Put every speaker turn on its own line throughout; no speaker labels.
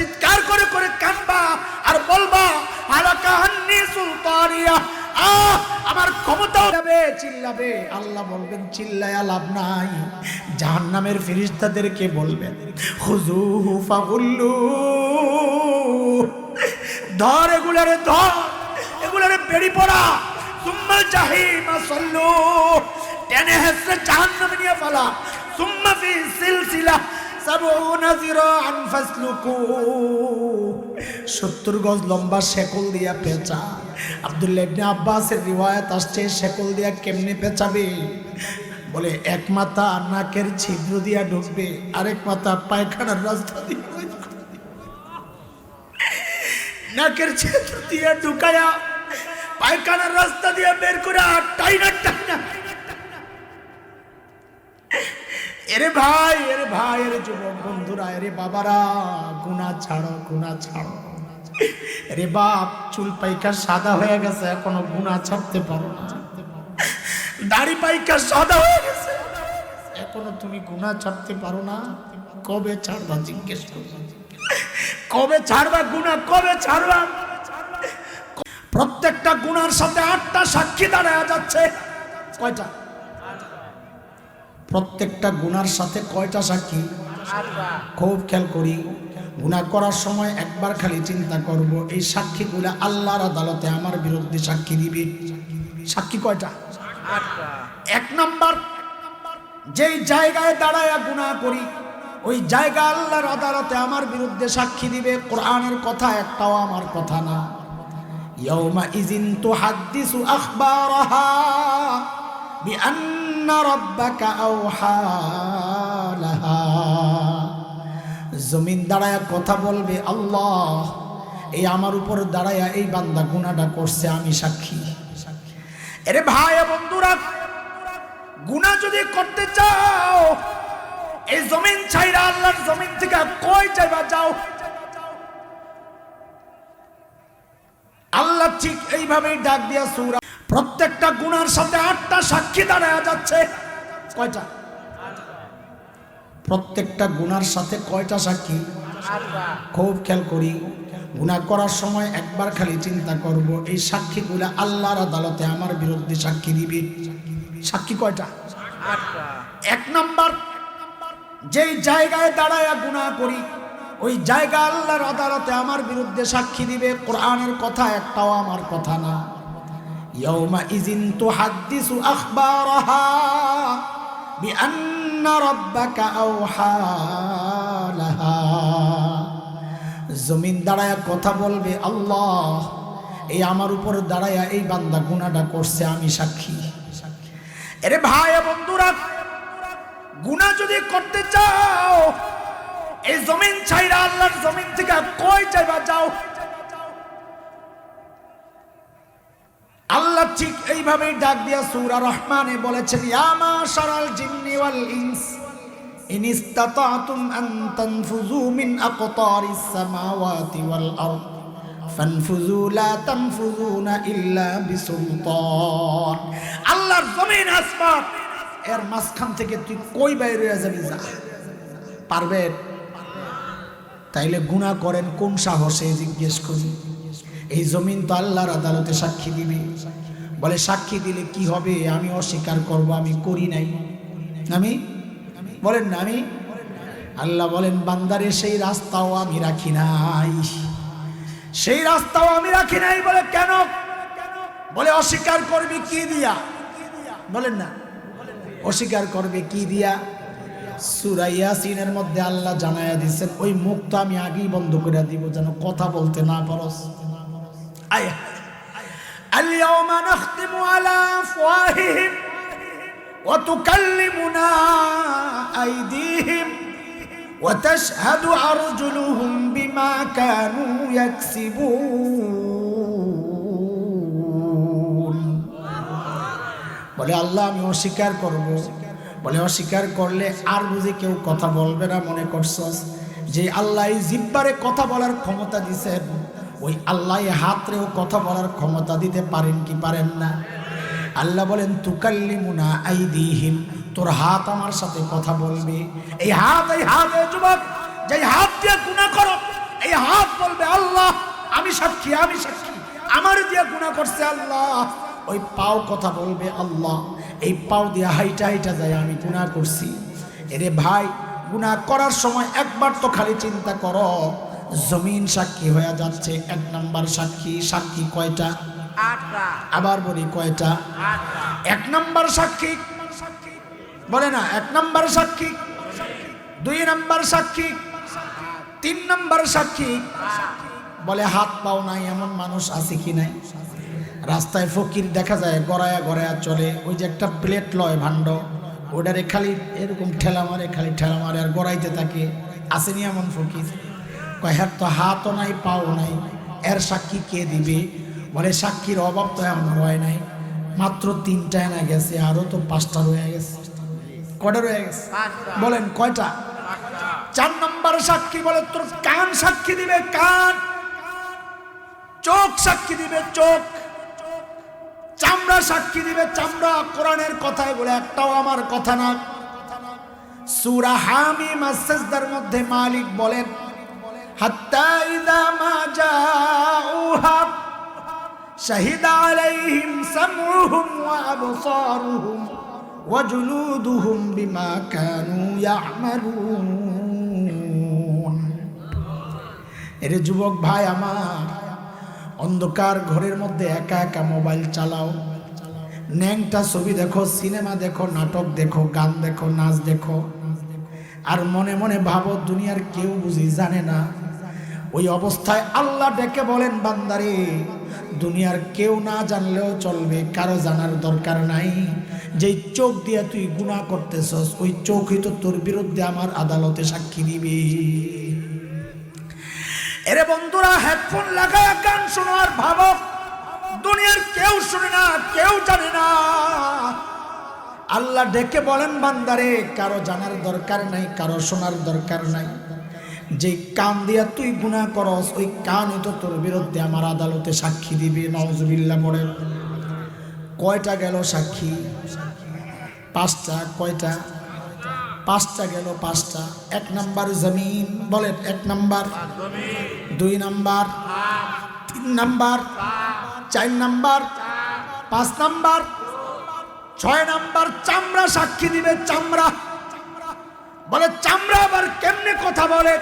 চিৎকার করে করে কানবা আর বলবা আলাকা হান্নি সুলতানিয়া। আহ, আমার ক্ষমতা যাবে, চিল্লাবে। আল্লাহ বলবেন চিল্লায়া লাভ নাই। জাহান্নামের ফেরেশতাদেরকে বলবেন, হুজুহু ফাগুল্লু। ধর এগুলারে ধর। এগুলারে বেড়ি পড়া। সুম্মা জাহিমা সল্লু। টেনে হেসে জাহান্নামে নিয়ে ফেলা সুম্মা ফি সিলসিলা। 70 গজ লম্বা শেকল দিয়া পেঁচা। আব্দুল্লাহ ইবনে আব্বাসের রিওয়ায়াত আসছে, শেকল দিয়া কেমনে পেঁচাবে? বলে, এক মাথা নাকের ছিদ্র দিয়া ঢুকবে, আরেক মাথা পায়খানার রাস্তা দিয়ে। নাকের ছিদ্র দিয়ে ঢুকায়া পায়খানার রাস্তা দিয়ে বের করে আর টাইনা টাইনা এরে ভাই এরে ভাই, এরে যুবক বন্ধুরা, এরে বাবারা গুনা ছাড়ো গুনা ছাড়ো। রে বাপ, চুল পাইকা সাদা হয়ে গেছে, এখনও গুনা ছাড়তে পারো না। দাড়ি পাইকা সাদা হয়ে গেছে। এখনও তুমি গুনা ছাড়তে পারো না। কবে ছাড়বা, জিজ্ঞেস করবা। কবে ছাড়বা গুনা কবে ছাড়বা? প্রত্যেকটা গুণার সাথে আটটা সাক্ষী দাঁড়ায় যাচ্ছে। কয়টা? প্রত্যেকটা গুনার সাথে কয়টা সাক্ষী? খুব খেয়াল করি। গুনাহ করার সময় একবার খালি চিন্তা করব এই সাক্ষীগুলা আল্লাহর আদালতে আমার বিরুদ্ধে সাক্ষী দিবে। সাক্ষী কয়টা? এক নাম্বার যেই জায়গায় দাঁড়ায় গুনাহ করি ওই জায়গা আল্লাহর আদালতে আমার বিরুদ্ধে সাক্ষী দিবে কোরআনের কথা একটাও আমার কথা না। ইয়াউমা ইজিন তো তুহাদ্দিসু আখবারাহা। বিআন্না রাব্বাকা আওহা লাহা। জমিন দাঁড়ায়া কথা বলবে, আল্লাহ, এই আমার উপর দাঁড়ায়া এই বান্দা গুনাহটা করছে, আমি সাক্ষী। এরে ভাই বন্ধুরা, গুনাহ যদি করতে চাও, এই জমিন ছাইরা আল্লাহর জমিন থেকে কই যাইবা যাও। আল্লাহ ঠিক এইভাবেই ডাক দিয়া সুরা প্রত্যেকটা গুণার সাথে আটটা সাক্ষী দাঁড়ায় যাচ্ছে। কয়টা? প্রত্যেকটা গুনার সাথে কয়টা সাক্ষী? খুব খেয়াল করি। গুনাহ করার সময় একবার খালি চিন্তা করব, এই সাক্ষী সাক্ষীগুলো আল্লাহর আদালতে আমার বিরুদ্ধে সাক্ষী দিবে। সাক্ষী কয়টা? এক নাম্বার, যেই জায়গায় দাঁড়ায় গুনাহ করি, ওই জায়গা আল্লাহর আদালতে আমার বিরুদ্ধে সাক্ষী দিবে। কোরআনের কথা একটাও আমার কথা না। ইজিন তুহাদ্দিসু আখবারাহা বিআন্না রাব্বাকা আওহা লাহা জমিন দাঁড়ায়া কথা বলবে, আল্লাহ, এই আমার উপর দাঁড়ায়া এই বান্দা গুনাহটা করছে, আমি সাক্ষী। এরে ভাই বন্ধুরা, গুনাহ যদি করতে চাও, এই জমিন ছাইরা আল্লাহর জমিন থেকে কই যাইবা যাও আল্লাহ ঠিক এইভাবেই ডাক দিয়া সূরা রহমানে বলেছেন, ইয়া মাশারাল জিন্নি ওয়াল ইনস, ইন ইসতাতাতুম আন তানফুযু মিন আকতারিস সামাওয়াতি ওয়াল আরদ, ফানফুযু লা তানফুযুনা ইল্লা বিসুলতান। আল্লাহর জমিন আসমান, এর মাঝখান থেকে তুই কই বাইরে যাবি? যা। পারবেন তাইলে গুণা করেন কোন সাহসে জিজ্ঞেস করি? এই জমিন তো আল্লাহর আদালতে সাক্ষী দিবে। বলে, সাক্ষী দিলে কি হবে? আমি অস্বীকার করব, আমি করি নাই। আমি বলেন না, আমি? আল্লাহ বলেন, বান্দারে, সেই রাস্তাও আমি রাখি নাই। সেই রাস্তাও আমি রাখি নাই বলে কেন? বলে, অস্বীকার করবি কি দিয়া? বলেন না। অস্বীকার করবে কি দিয়া? সুরাইয়া সিনের মধ্যে আল্লাহ জানাইয়া দিচ্ছেন ওই মুখ তো আমি আগেই বন্ধ করে দিব যেন কথা বলতে না পারস। আয় اليوم نختم على أفواههم وتكلمنا أيديهم وتشهد أرجلهم بما كانوا يكسبون বলে আল্লাহ আমি অস্বীকার করব বলে অস্বীকার করলে আর বুঝে কেউ কথা বলবে না মনে করছস যে আল্লাহ এই জিব্বারে কথা বলার ক্ষমতা দিছেন ওই আল্লাহ হাতরেও কথা বলার ক্ষমতা দিতে পারেন কি পারেন না? আল্লাহ বলেন, তুকাল্লিমুনা আইদিহিম। তোর হাত আমার সাথে কথা বলবে। এই হাত এই হাত যুবক যে হাত দিয়ে গুণা করো, এই হাত বলবে, আল্লাহ, আমি সাক্ষী আমি সাক্ষী। আমার দিয়ে গুণা করছে আল্লাহ। ওই পাও কথা বলবে, আল্লাহ, এই পাও দিয়ে হাইটা হাইটা যায়, আমি গুণা করছি। এরে ভাই গুণা করার সময় একবার তো খালি চিন্তা করো। জমিন সাক্ষী হয়ে যাচ্ছে এক নাম্বার সাক্ষী সাক্ষী কয়টা? আবার বলি কয়টা? এক নাম্বার সাক্ষী। বলে না এক নাম্বার সাক্ষী। দুই নাম্বার সাক্ষী। তিন নাম্বার সাক্ষী। বলে হাত পাও নাই এমন মানুষ আছে কি নাই? রাস্তায় ফকির দেখা যায় গড়ায়া গড়ায়া চলে। ওই যে একটা প্লেট লয় ভাণ্ড ওটারে খালি এরকম ঠেলা মারে খালি ঠেলা মারে আর গড়াইতে থাকে। আসেনি এমন ফকির? কয় হ্যাঁ তো হাতও নাই পাও নাই এর সাক্ষী কে দিবে? বলে সাক্ষীর অভাব তো এমন হয় নাই মাত্র তিনটা না গেছে আরও তো পাঁচটা রয়ে গেছে। কটা রয়ে গেছে? বলেন কয়টা? চার নম্বর সাক্ষী বলে তোর কান সাক্ষী দিবে কান। চোখ সাক্ষী দিবে চোখ। চামড়া সাক্ষী দিবে চামড়া। কোরআনের কথায় বলে একটাও আমার কথা না। সুরা হামি মাসেজদার মধ্যে মালিক বলেন হাত্তা ইদা মা জাউহা شهد عليهم سمعهم وأبصارهم وجلودهم بما كانوا يعملون এর যুবক ভাই আমার অন্ধকার ঘরের মধ্যে একা একা মোবাইল চালাও ন্যাংটা ছবি দেখো সিনেমা দেখো নাটক দেখো গান দেখো নাচ দেখো আর মনে মনে ভাবো দুনিয়ার কেউ বুঝি জানে না ওই অবস্থায় আল্লাহ ডেকে বলেন, বান্দারে, দুনিয়ার কেউ না জানলেও চলবে, কারও জানার দরকার নাই। যেই চোখ দিয়ে তুই গুণা করতেছস, ওই চোখই তো তোর বিরুদ্ধে আমার আদালতে সাক্ষী দিবে। এরে বন্ধুরা, হেডফোন লাগায় গান শোনো আর দুনিয়ার কেউ শুনে না, কেউ জানে না। আল্লাহ ডেকে বলেন, বান্দারে, কারও জানার দরকার নাই, কারও শোনার দরকার নাই। যে কান দিয়া তুই গুণা করস, ওই কানই তো তোর বিরুদ্ধে আমার আদালতে সাক্ষী দিবে নওজবিল্লা পড়ে কয়টা গেল সাক্ষী? পাঁচটা, কয়টা? পাঁচটা গেল পাঁচটা। এক নাম্বার জমিন, বলেন এক নাম্বার। দুই নাম্বার। তিন নাম্বার। চার নাম্বার। পাঁচ নাম্বার। ছয় নাম্বার, চামড়া সাক্ষী দিবে, চামড়া। বলে, চামড়া আবার কেমনে কথা বলে?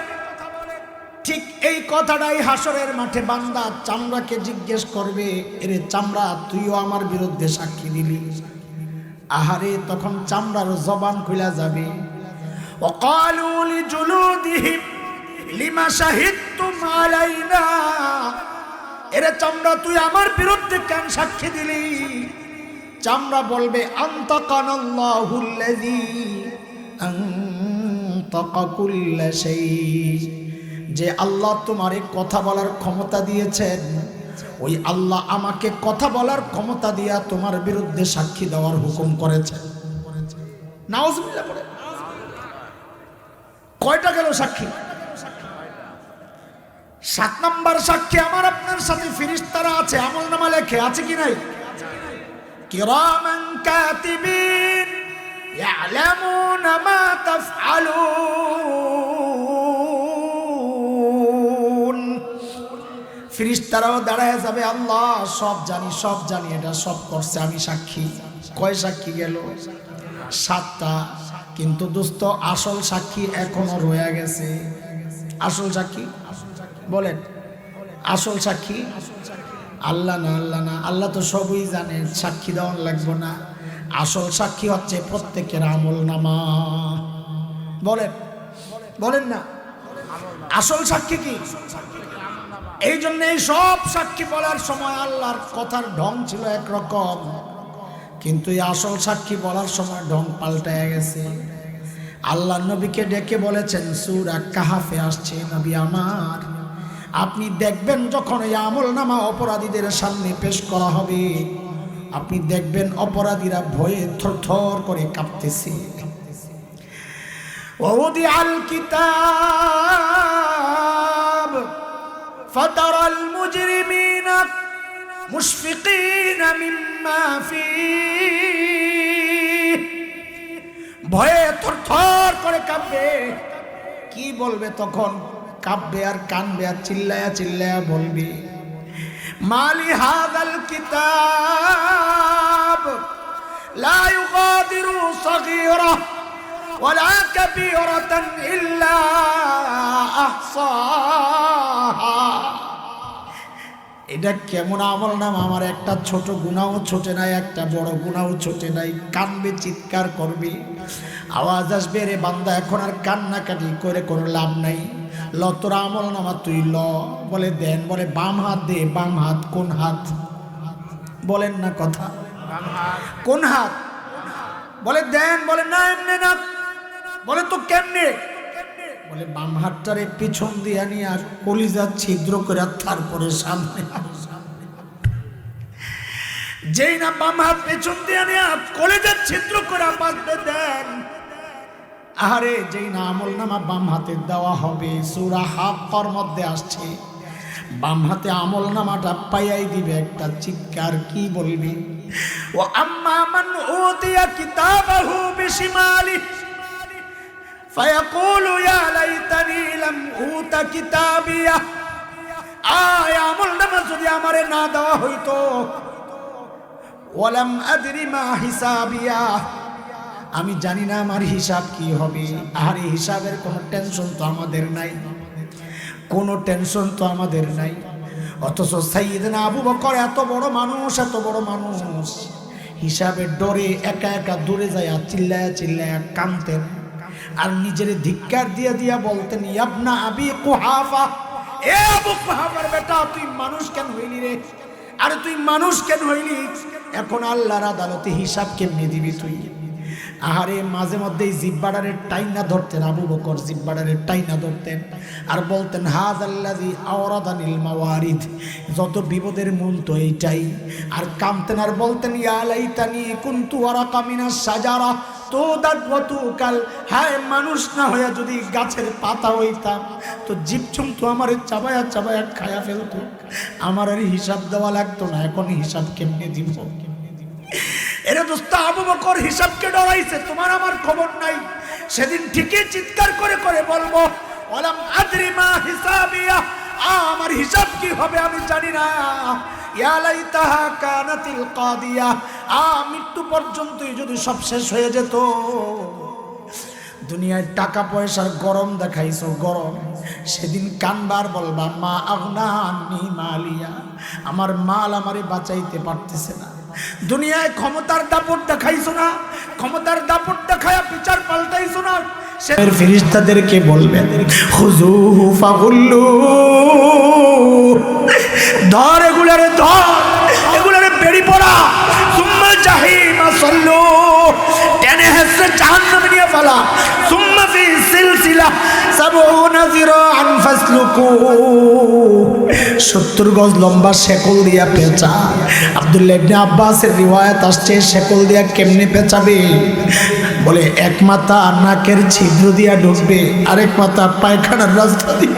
ঠিক এই কথাটাই হাসরের মাঠে বান্দা চামড়াকে জিজ্ঞেস করবে এরে চামড়া তুইও আমার বিরুদ্ধে সাক্ষী দিলি আহারে তখন চামড়ার জবান খুলা যাবে وقالوا لجلودهم لما شهدتم علينا এরে চামড়া তুই আমার বিরুদ্ধে কেন সাক্ষী দিলি চামড়া বলবে আন্তাকানাল্লাহুল্লাযী আনতাকা কুল্লা শাই যে আল্লাহ তোমারে কথা বলার ক্ষমতা দিয়েছেন, ওই আল্লাহ আমাকে কথা বলার ক্ষমতা দিয়া তোমার বিরুদ্ধে সাক্ষী দেওয়ার হুকুম করেছে কয়টা গেল সাক্ষী? সাত নম্বর সাক্ষী আমার আপনার সাথে ফিরিস্তারা আছে, আমল নামা লেখে, আছে কি নাই? কিরামিবিন ফিরিস্তারাও দাঁড়ায় যাবে, আল্লাহ সব জানি সব জানি, এটা সব করছে, আমি সাক্ষী। কয় সাক্ষী গেল? সাতটা। কিন্তু দোস্ত, আসল সাক্ষী এখনও রয়ে গেছে। আসল সাক্ষী? বলেন। আসল সাক্ষী? আল্লাহ না আল্লাহ না। আল্লাহ তো সবই জানে, সাক্ষী দেওয়ার লাগবে না। আসল সাক্ষী হচ্ছে প্রত্যেকের আমল নামা। বলেন। বলেন না। আসল সাক্ষী কি? এই জন্য এই সব সাক্ষী বলার সময় আল্লাহর কথার ঢং ছিল একরকম। কিন্তু এই আসল সাক্ষী বলার সময় ঢং পাল্টায় গেছে। আল্লাহ নবীকে ডেকে বলেছেন, সুরা কাহাফে আসছে নবী আমার। আপনি দেখবেন যখন এই আমল নামা অপরাধীদের সামনে পেশ করা হবে, আপনি দেখবেন অপরাধীরা ভয়ে থরথর করে কাঁপতেছে। ওদি আল فترى المجرمين مشفقين مما فيه ভয়ে থরথর করে কাঁপবে কি বলবে তখন কাঁপবে আর কানবে আর চিল্লায়া চিল্লায়া বলবে মালি হাদাল কিতাব لا يغادر صغيرة ولا كبيرة إلا أحصاها এটা কেমন আমল নাম আমার একটা ছোট গুণাও ছোটে নাই একটা বড় গুণাও ছোটে নাই কানবে চিৎকার করবে আওয়াজ আসবে রে বান্দা এখন আর কান্নাকাটি করে কোনো লাভ নাই ল তোর আমল নামা তুই ল বলে দেন বলে বাম হাত দে বাম হাত কোন হাত বলেন না কথা কোন হাত বলে দেন বলে না এমনি না বলে তো কেমনে? বলে, বাম হাতটারে পিছন দিয়ে নিয়ে আর কলিজা ছিদ্র করে তারপরে সামনে যেই না বাম হাত পেছন দিয়ে নিয়ে কলিজা ছিদ্র করে বাঁধতে দেন। আরে যেই না আমল নামা বাম হাতে দেওয়া হবে, সুরা হাফর মধ্যে আসছে। বাম হাতে আমল নামাটা পাইয়াই দিবে একটা চিৎকার, কি বলবি? ও আম্মা মান উতিয়া কিতাবাহু বিশিমালি। فيقول يا ليتني لم اوت كتابيه আয় আমল নামা যদি আমারে না দেওয়া হইতো ওয়ালাম আদরি মা হিসাবিয়া আমি জানি না আমার হিসাব কি হবে আর এই হিসাবের কোনো টেনশন তো আমাদের নাই কোনো টেনশন তো আমাদের নাই অথচ সাইয়েদনা আবু বকর এত বড় মানুষ এত বড় মানুষ হিসাবের ডরে একা একা দূরে যায় চিল্লায়া চিল্লায়া কামতেন আর নিজের ধিক্কার দিয়া দিয়া বলতেন, ইয়াবনা আবি কুহাফা। এ আবু কুহাফার বেটা, তুই মানুষ কেন হইলি রে? আরে তুই মানুষ কেন হইলি? এখন আল্লাহর আদালতে হিসাব কেমনে দিবি তুই? আহারে, মাঝে মধ্যে জিব্বাডারের টাইনা ধরতেন, আবু বকর জিব্বাডারের টাইনা ধরতেন আর বলতেন, হাজ আল্লাদি আওরাদানিল মাওয়ারিদ, যত বিপদের মূল তো এইটাই। আর কামতেন আর বলতেন ইয়ালাইতানি কুন্তু ওয়ারাকা মিনাস সাজারা তো মানুষ না যদি গাছের পাতা হইতাম, তো তো আমার খায়া আমার আর হিসাব দেওয়া লাগতো না, এখন হিসাব কেমনে দিব? এরে দোস্ত, আবু বকর হিসাবকে ডরাইছে, তোমার আমার খবর নাই। সেদিন ঠিকই চিৎকার করে করে বলব ওলাম হিসাবিয়া আমার হিসাব কি হবে আমি জানি না। আ মৃত্যু পর্যন্তই যদি সব শেষ হয়ে যেত। দুনিয়ায় টাকা পয়সার গরম দেখাইছো, গরম। সেদিন কানবার বলবা, মা আগনা আন্নি মালিয়া, আমার মাল আমারে বাঁচাইতে পারতেছে না। দুনিয়ায় ক্ষমতার দাপট দেখাইছো না, ক্ষমতার দাপট দেখায়া বিচার পাল্টাইছো না। ফিরিস্তাদেরকে বলবেন হুজুহু ফাগুল্লু, ধর এগুলারে ধর, এগুলারে বেড়ি পড়া, সুম্মা জাহিমা সল্লু, টেনে হেসে জাহান্নামে নিয়ে ফেলা, সুম্মা ফি সিলসিলা সাবউনা যিরাআন ফাসলুকু। 70 গজ লম্বা শেকল দিয়া পেঁচা। আব্দুল্লাহ ইবনে আব্বাসের রিওয়ায়াত আসছে, শেকল দিয়া কেমনে পেঁচাবে? বলে, এক মাথা নাকের ছিদ্র দিয়া ঢুকবে, আরেক মাথা পায়খানার রাস্তা দিয়ে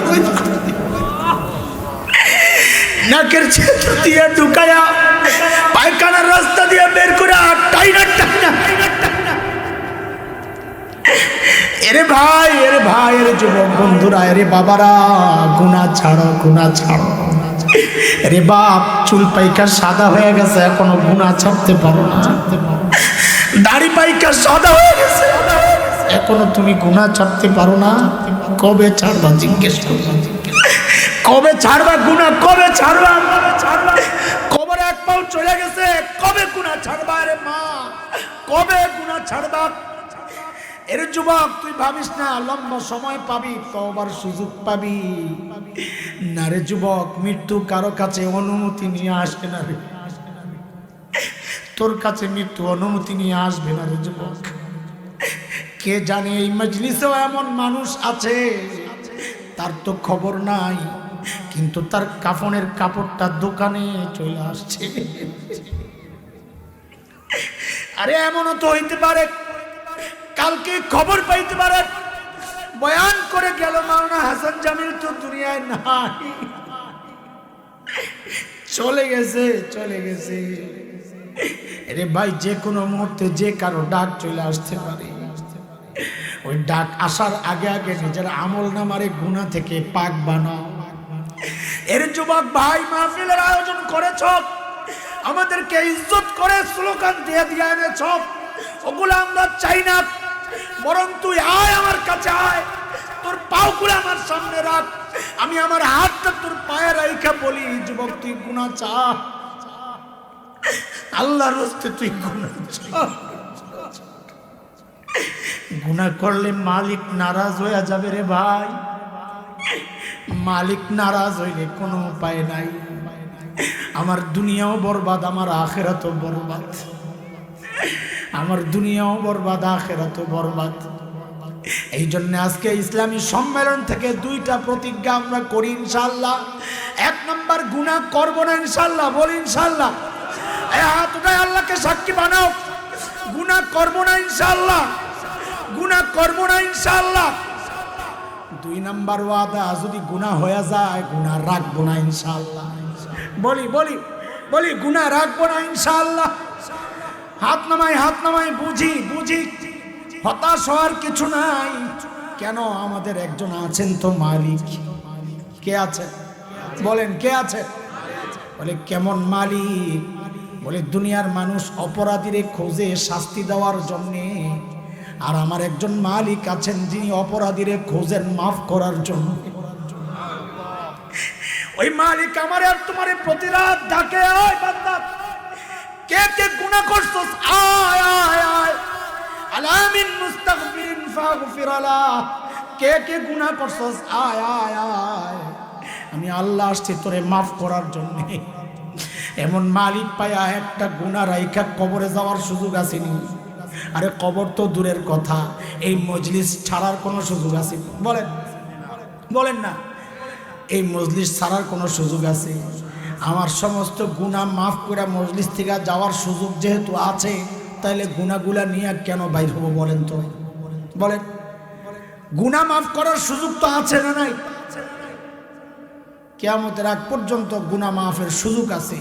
নাকের ছিদ্র দিয়ে ঢুকায়া পায়খানার রাস্তা দিয়ে বের করে আর টাইনা টাইনা এরে ভাই এরে ভাই, এরে যুবক বন্ধুরা, এরে বাবারা গুনা ছাড়ো গুনা ছাড়ো। রে বাপ, চুল পাইকার সাদা হয়ে গেছে, এখনও গুনা ছাড়তে পারো না। দাড়ি পাইকার সাদা হয়ে গেছে। এখনও তুমি গুণা ছাড়তে পারো না। কবে ছাড়বা জিজ্ঞেস করবা কবে ছাড়বা গুনা কবে ছাড়বা? কবর এক পাও চলে গেছে। কবে গুনা ছাড়বা রে মা? কবে গুনা ছাড়বা? এর যুবক, তুই ভাবিস না, লম্বা সময় পাবি কবার সুযোগ পাবি। না রে যুবক, মৃত্যু কারও কাছে অনুমতি নিয়ে আসবে না রে। তোর কাছে মৃত্যু অনুমতি নিয়ে আসবে না রে যুবক। কে জানে এই মজলিসেও এমন মানুষ আছে? তার তো খবর নাই, কিন্তু তার কাফনের কাপড়টা দোকানে চলে আসছে। আরে এমনও তো হইতে পারে, কালকে খবর পাইতে পারে, বয়ান করে গেল মাওনা হাসান জামিল তো দুনিয়ায় নাই। চলে গেছে চলে গেছে। আরে ভাই, যে কোনো মুহূর্তে যে কারও ডাক চলে আসতে পারে। ওই ডাক আসার আগে আগে নিজের আমল নামারে গুণা থেকে পাক বানাও। এর যুবক ভাই, মাহফিলের আয়োজন করেছ। আমাদেরকে ইজ্জত করে স্লোগান দিয়ে দিয়ে এনেছ। ওগুলো আমরা চাই না। বরং তুই আয় আমার কাছে আয়। তোর পাওগুলো আমার সামনে রাখ। আমি আমার হাতটা তোর পায়ে রাইখা বলি যুবক, তুই গুণা চা আল্লাহর হস্তে তুই গুণা করলে মালিক নারাজ হয়ে যাবে রে ভাই। মালিক নারাজ হইলে কোনো উপায় নাই। আমার দুনিয়াও বরবাদ, আমার আখেরাতও বরবাদ। আমার দুনিয়াও বরবাদ, আখেরাতও বরবাদ। এই জন্য আজকে ইসলামী সম্মেলন থেকে দুইটা প্রতিজ্ঞা আমরা করি ইনশাল্লাহ এক নম্বর গুণা করব না ইনশাল্লাহ বলি ইনশাল্লাহ এই হাত আল্লাহকে সাক্ষী বানাও। গুণা করব না ইনশাল্লাহ গুণা করব না ইনশাল্লাহ দুই নাম্বার ওয়াদা, যদি গুণা হয়ে যায় গুণা রাখব না ইনশাল্লাহ বলি বলি বলি গুণা রাখব না ইনশাল্লাহ হাত নামাই হাত নামাই, বুঝি বুঝি। হতাশ হওয়ার কিছু নাই। কেন আমাদের একজন আছেন তো মালিক? কে আছে বলেন, কে আছে বলে, কেমন মালিক? বলে, দুনিয়ার মানুষ অপরাধীরে খোঁজে শাস্তি দেওয়ার জন্যে। আর আমার একজন মালিক আছেন যিনি অপরাধীরে খোঁজেন মাফ করার জন্য। ওই মালিক আমার আর তোমার প্রতিরাত ডাকে, আয় বান্দা, কে কে গুনাহ করছস? আয় আয় আয়। আলামিন মুস্তাগফিরিন ফাগফির আলা। কে কে গুনাহ করছস? আয় আয় আয়। আমি আল্লাহ আসছি তোরে মাফ করার জন্য। এমন মালিক পায়া একটা গুনাহ রাইখা কবরে যাওয়ার সুযোগ আসেনি। আরে কবর তো দূরের কথা, এই মজলিস ছাড়ার কোনো সুযোগ আছে বলেন বলেন না, এই মজলিস ছাড়ার কোনো সুযোগ আছে আমার সমস্ত গুণা মাফ করে মজলিস থেকে যাওয়ার সুযোগ যেহেতু আছে তাহলে গুণাগুলা নিয়ে কেন বাইর হব বলেন তো? বলেন গুণা মাফ করার সুযোগ তো আছে না নাই? কেয়ামতের আগ পর্যন্ত গুণা মাফের সুযোগ আছে।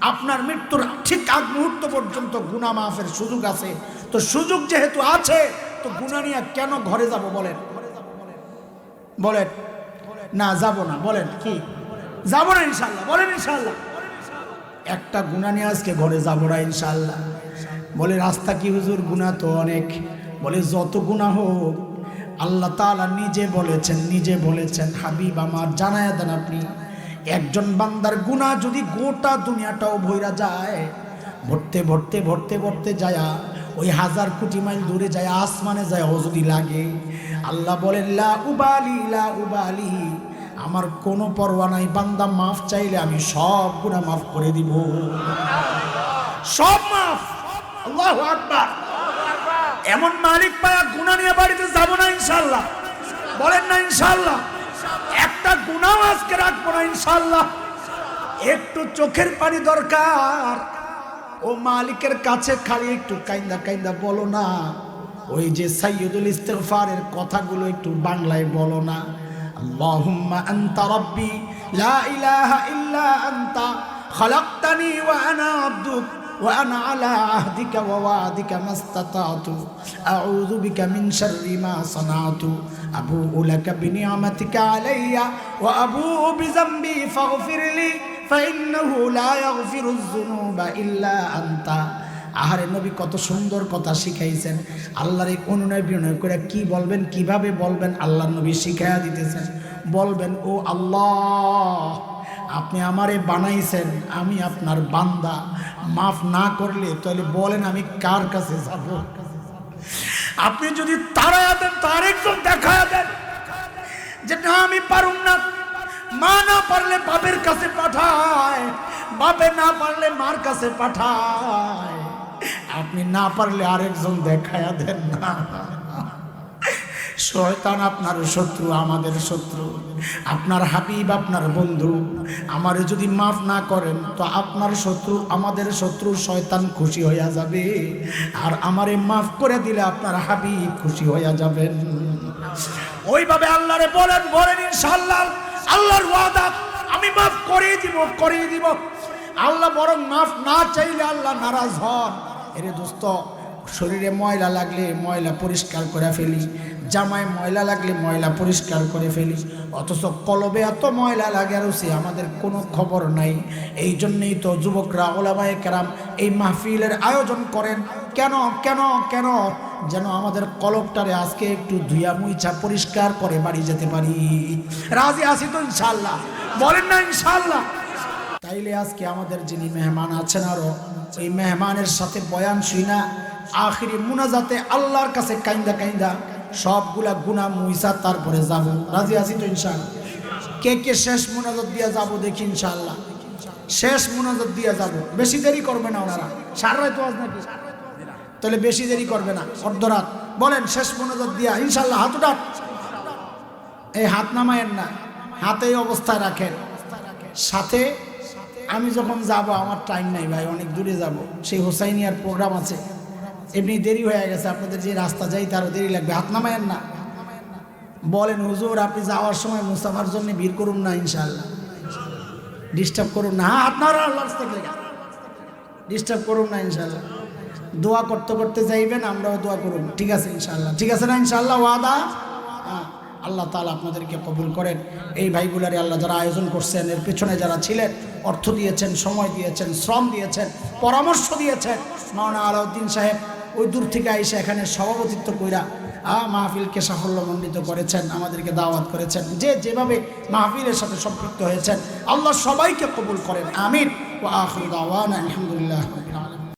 আপনার মৃত্যুর ঠিক আগ মুহূর্ত পর্যন্ত গুণা মাফের সুযোগ আছে। তো সুযোগ যেহেতু আছে, তো গুণা নিয়ে কেন ঘরে যাব বলেন? বলেন। না, যাব না। বলেন কি? যাব না ইনশাল্লাহ বলেন ইনশাল্লাহ একটা গুণা নিয়ে আজকে ঘরে যাব না ইনশাল্লাহ বলে, রাস্তা কি হুজুর? গুণা তো অনেক। বলে, যত গুণা হোক আল্লাহ তাআলা নিজে বলেছেন নিজে বলেছেন, হাবিব আমার, জানায় দেন আপনি, একজন বান্দার গুণা যদি গোটা দুনিয়াটাও ভৈরা যায়, ভরতে ভরতে ভরতে ভরতে যায়া, ওই হাজার কোটি মাইল দূরে যায়, আসমানে যায়, ও যদি লাগে, আল্লাহ বলেন, লা উবালি লা উবালি, আমার কোনো পরোয়া নাই, বান্দা মাফ চাইলে আমি সব গুণা মাফ করে দিব। সব মাফ। আল্লাহ আকবার। এমন মালিক পায়া গুণা নিয়ে বাড়িতে যাব না ইনশাল্লাহ বলেন না ইনশাল্লাহ একটা গুণাও আজকে রাখব না ইনশাল্লাহ একটু চোখের পানি দরকার। ও মালিকের কাছে খালি একটু কাইন্দা কাইন্দা বলো না। ওই যে সাইয়দুল ইস্তেগফারের কথাগুলো একটু বাংলায় বলো না। আল্লাহুম্মা আনতা রাব্বি, লা ইলাহা ইল্লা আনতা, খালাকতানি ওয়া আনা وأنا على عهدك ووعدك ما استطعت أعوذ بك من شر ما صنعت أبوء لك بنعمتك علي وأبوء بذنبي فاغفر لي فإنه لا يغفر الذنوب إلا أنت আহারে নবী কত সুন্দর কথা শিখাইছেন আল্লাহর এই অনুনয় বিনয় করে কি বলবেন কিভাবে বলবেন আল্লাহ নবী শিখাইয়া দিতেছেন বলবেন ও আল্লাহ আপনি আমারে বানাইছেন, আমি আপনার বান্দা। মাফ না করলে তাহলে বলেন আমি কার কাছে যাব? আপনি যদি তারা দেন তার একজন দেখা দেন। যে না, আমি পারুম না। মা না পারলে বাপের কাছে পাঠায়, বাপে না পারলে মার কাছে পাঠায়। আপনি না পারলে আরেকজন দেখায়া দেন না। শয়তান আপনার শত্রু, আমাদের শত্রু। আপনার হাবিব, আপনার বন্ধু। আমারে যদি মাফ না করেন, তো আপনার শত্রু, আমাদের শত্রু শয়তান খুশি হইয়া যাবে। আর আমারে মাফ করে দিলে আপনার হাবিব খুশি হইয়া যাবেন। ওইভাবে আল্লাহরে বলেন বলেন ইনশাআল্লাহ, আল্লাহর ওয়াদা, আমি মাফ করিয়ে দিব করিয়ে দিব। আল্লাহ বরং মাফ না চাইলে আল্লাহ নারাজ হন। এরে দোস্ত শরীরে ময়লা লাগলে ময়লা পরিষ্কার করে ফেলি, জামায় ময়লা লাগলে ময়লা পরিষ্কার করে ফেলি, অথচ কলবে এত ময়লা লাগে আর সে আমাদের কোনো খবর নাই। এই জন্যেই তো যুবকরা, ওলামায়ে কেরাম এই মাহফিলের আয়োজন করেন। কেন কেন কেন? যেন আমাদের কলবটারে আজকে একটু ধুইয়া মুইছা পরিষ্কার করে বাড়ি যেতে পারি। রাজি আছি তো ইনশাল্লাহ বলেন না ইনশাল্লাহ তাইলে আজকে আমাদের যিনি মেহমান আছেন আরও ওই মেহমানের সাথে বয়ান শুই না। আখিরি মুনাজাতে আল্লাহর কাছে কাইন্দা কাইন্দা সবগুলা গুণা মুইসা তারপরে যাব। রাজি আছি তো ইনশাল্লাহ কে কে শেষ মুনাজাত দিয়া যাব দেখি ইনশাল্লাহ শেষ মুনাজাত দিয়া যাব। বেশি দেরি করবে না ওনারা। সার রায় তো আজ নাকি? তাহলে বেশি দেরি করবে না। অর্ধরাত। বলেন, শেষ মুনাজাত দিয়া ইনশাল্লাহ হাত উঠান। এই হাত নামায়েন না। হাতে অবস্থায় রাখেন। সাথে আমি যখন যাব, আমার টাইম নাই ভাই, অনেক দূরে যাব। সেই হোসাইনিয়ার প্রোগ্রাম আছে। এমনি দেরি হয়ে গেছে, আপনাদের যে রাস্তা যাই তারও দেরি লাগবে। হাত নামায়েন না। বলেন, হুজুর, আপনি যাওয়ার সময় মুসাফার জন্য ভিড় করুন না ইনশাল্লাহ ডিস্টার্ব করুন না। আল্লাহর থেকে ডিস্টার্ব করুন না ইনশাল্লাহ দোয়া করতে করতে যাইবেন, আমরাও দোয়া করুন। ঠিক আছে ইনশাল্লাহ ঠিক আছে না ইনশাল্লাহ ওয়াদা? হ্যাঁ আল্লাহ তালা আপনাদেরকে কবুল করেন। এই ভাইগুলারে আল্লাহ যারা আয়োজন করছেন, এর পেছনে যারা ছিলেন, অর্থ দিয়েছেন, সময় দিয়েছেন, শ্রম দিয়েছেন, পরামর্শ দিয়েছেন মাওনা আলাউদ্দিন সাহেব ওই দূর থেকে আইসে এখানে সভাপতিত্ব কইরা, আ, মাহফিলকে সাফল্যমণ্ডিত করেছেন, আমাদেরকে দাওয়াত করেছেন। যে যেভাবে মাহফিলের সাথে সম্পৃক্ত হয়েছেন, আল্লাহ সবাইকে কবুল করেন। আমির ও আখরুদ আওয়ান আলহামদুলিল্লাহ।